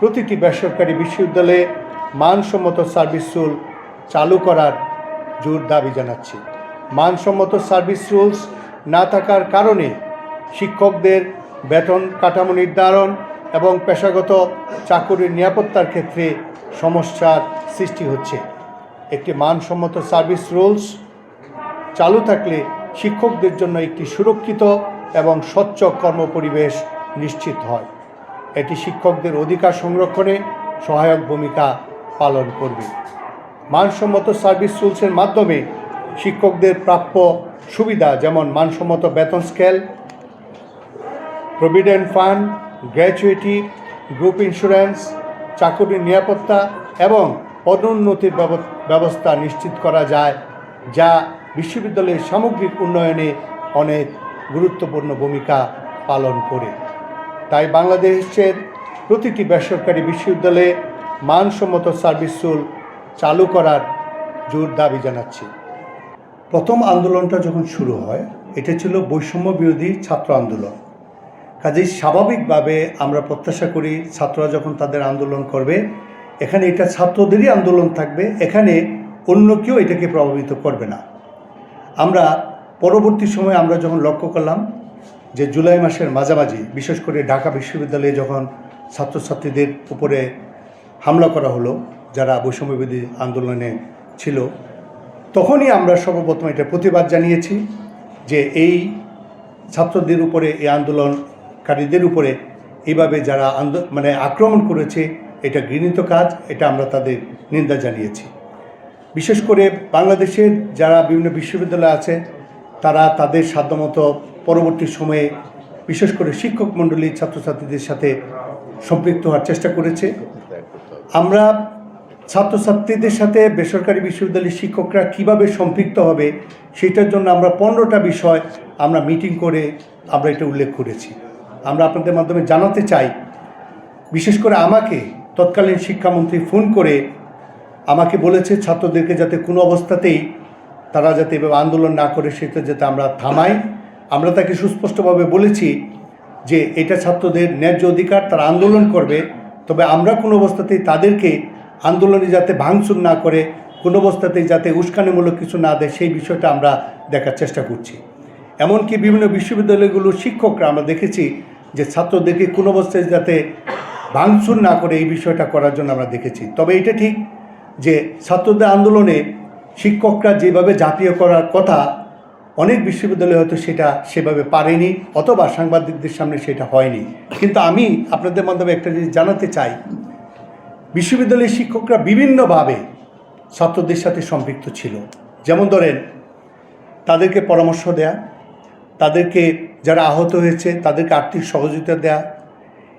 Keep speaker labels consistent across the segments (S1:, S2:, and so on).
S1: প্রতিটি বেসরকারি বিশ্ববিদ্যালয়ে মানসম্মত সার্ভিস রুল চালু করার জোর দাবি জানাচ্ছি। মানসম্মত সার্ভিস রুলস না থাকার কারণে শিক্ষকদের বেতন কাঠামো নির্ধারণ এবং পেশাগত চাকুরির নিরাপত্তার ক্ষেত্রে সমস্যার সৃষ্টি হচ্ছে। একটি মানসম্মত সার্ভিস রুলস চালু থাকলে শিক্ষকদের জন্য একটি সুরক্ষিত এবং স্বচ্ছ কর্মপরিবেশ নিশ্চিত হয়। এটি শিক্ষকদের অধিকার সংরক্ষণে সহায়ক ভূমিকা পালন করবে। মানসম্মত সার্ভিস রুলসের মাধ্যমে শিক্ষকদের প্রাপ্য সুবিধা যেমন মানসম্মত বেতন scale, provident fund, gratuity, group insurance, চাকরির নিরাপত্তা এবং পদোন্নতির ব্যবস্থা নিশ্চিত করা যায়, যা বিশ্ববিদ্যালয়ের সামগ্রিক উন্নয়নে অনেক গুরুত্বপূর্ণ ভূমিকা পালন করে। তাই বাংলাদেশের প্রতিটি বেসরকারি বিশ্ববিদ্যালয়ে মানসম্মত সার্ভিস রুল চালু করার জোর দাবি জানাচ্ছি। প্রথম আন্দোলনটা যখন শুরু হয়, এটা ছিল বৈষম্য বিরোধী ছাত্র আন্দোলন। কাজেই স্বাভাবিকভাবে আমরা প্রত্যাশা করি ছাত্ররা যখন তাদের আন্দোলন করবে, এখানে এটা ছাত্রদেরই আন্দোলন থাকবে, এখানে অন্য কেউ এটাকে প্রভাবিত করবে না। আমরা পরবর্তী সময়ে আমরা যখন লক্ষ্য করলাম যে জুলাই মাসের মাঝামাঝি, বিশেষ করে ঢাকা বিশ্ববিদ্যালয়ে যখন ছাত্রছাত্রীদের উপরে হামলা করা হলো, যারা বৈষম্যবিধি আন্দোলনে ছিল, তখনই আমরা সর্বপ্রথম এটা প্রতিবাদ জানিয়েছি যে এই ছাত্রদের উপরে, এই আন্দোলনকারীদের উপরে এইভাবে যারা মানে আক্রমণ করেছে, এটা ঘৃণিত কাজ, এটা আমরা তাদের নিন্দা জানিয়েছি। বিশেষ করে বাংলাদেশের যারা বিভিন্ন বিশ্ববিদ্যালয় আছে, তারা তাদের সাধ্যমতো পরবর্তী সময়ে বিশেষ করে শিক্ষক মণ্ডলী ছাত্রছাত্রীদের সাথে সম্পৃক্ত হওয়ার চেষ্টা করেছে। আমরা ছাত্রছাত্রীদের সাথে বেসরকারি বিশ্ববিদ্যালয়ের শিক্ষকরা কীভাবে সম্পৃক্ত হবে, সেটার জন্য আমরা পনেরোটা বিষয় আমরা মিটিং করে আমরা এটা উল্লেখ করেছি। আমরা আপনাদের মাধ্যমে জানাতে চাই, বিশেষ করে আমাকে তৎকালীন শিক্ষামন্ত্রী ফোন করে আমাকে বলেছে, ছাত্রদেরকে যাতে কোনো অবস্থাতেই তারা যাতে এভাবে আন্দোলন না করে, সেটা যাতে আমরা থামাই। আমরা তাকে সুস্পষ্টভাবে বলেছি যে এটা ছাত্রদের ন্যায্য অধিকার, তারা আন্দোলন করবে। তবে আমরা কোনো অবস্থাতেই তাদেরকে আন্দোলনে যাতে ভাঙচুর না করে, কোনো অবস্থাতেই যাতে উস্কানিমূলক কিছু না দেয়, সেই বিষয়টা আমরা দেখার চেষ্টা করছি। এমনকি বিভিন্ন বিশ্ববিদ্যালয়গুলোর শিক্ষকরা আমরা দেখেছি যে ছাত্রদেরকে কোনো অবস্থায় যাতে ভাঙচুর না করে, এই বিষয়টা করার জন্য আমরা দেখেছি। তবে এটা ঠিক যে ছাত্রদের আন্দোলনে শিক্ষকরা যেভাবে জাতীয় করার কথা অনেক বিশ্ববিদ্যালয় হয়তো সেটা সেভাবে পারেনি অথবা সাংবাদিকদের সামনে সেটা হয়নি। কিন্তু আমি আপনাদের মাধ্যমে একটা জিনিস জানাতে চাই। বিশ্ববিদ্যালয়ের শিক্ষকরা বিভিন্নভাবে ছাত্রদের সাথে সম্পৃক্ত ছিল। যেমন ধরেন, তাদেরকে পরামর্শ দেয়া, তাদেরকে যারা আহত হয়েছে, তাদেরকে আর্থিক সহযোগিতা দেয়া।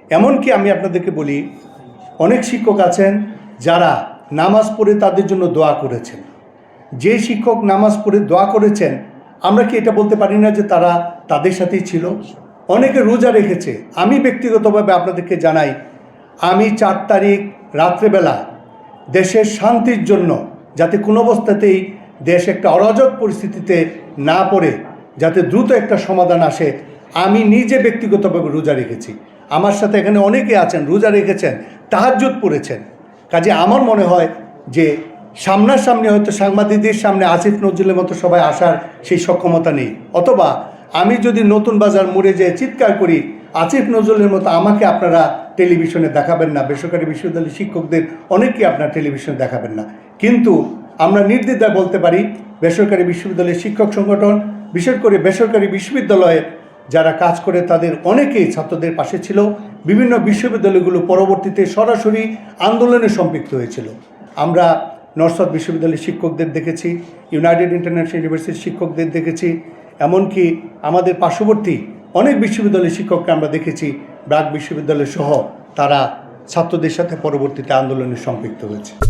S1: এমনকি আমি আপনাদেরকে বলি, অনেক শিক্ষক আছেন যারা নামাজ পড়ে তাদের জন্য দোয়া করেছেন। যে শিক্ষক নামাজ পড়ে দোয়া করেছেন আমরা কি এটা বলতে পারি না যে তারা তাদের সাথেই ছিল? অনেকে রোজা রেখেছে। আমি ব্যক্তিগতভাবে আপনাদেরকে জানাই, আমি চার তারিখ রাত্রেবেলা দেশের শান্তির জন্য যাতে কোনো অবস্থাতেই দেশ একটা অরাজক পরিস্থিতিতে না পড়ে, যাতে দ্রুত একটা সমাধান আসে, আমি নিজে ব্যক্তিগতভাবে রোজা রেখেছি। আমার সাথে এখানে অনেকে আছেন, রোজা রেখেছেন, তাহাজ্জুদ পড়েছেন। কাজে আমার মনে হয় যে সামনাসামনি হয়তো সাংবাদিকদের সামনে আসিফ নজরুলের মতো সবাই আসার সেই সক্ষমতা নেই। অথবা আমি যদি নতুন বাজার মোড়ে যেয়ে চিৎকার করি, আসিফ নজরুলের মতো আমাকে আপনারা টেলিভিশনে দেখাবেন না। বেসরকারি বিশ্ববিদ্যালয়ের শিক্ষকদের অনেকেই আপনার টেলিভিশনে দেখাবেন না। কিন্তু আমরা নির্দ্বিধায় বলতে পারি, বেসরকারি বিশ্ববিদ্যালয়ের শিক্ষক সংগঠন, বিশেষ করে বেসরকারি বিশ্ববিদ্যালয়ে যারা কাজ করে, তাদের অনেকেই ছাত্রদের পাশে ছিল। বিভিন্ন বিশ্ববিদ্যালয়গুলো পরবর্তীতে সরাসরি আন্দোলনে সম্পৃক্ত হয়েছিল। আমরা নর্থ বিশ্ববিদ্যালয়ের শিক্ষকদের দেখেছি, ইউনাইটেড ইন্টারন্যাশনাল ইউনিভার্সিটির শিক্ষকদের দেখেছি, এমনকি আমাদের পার্শ্ববর্তী অনেক বিশ্ববিদ্যালয়ের শিক্ষককে আমরা দেখেছি, ব্রাক বিশ্ববিদ্যালয় সহ তারা ছাত্রদের সাথে পরবর্তীতে আন্দোলনে সম্পৃক্ত হয়েছে।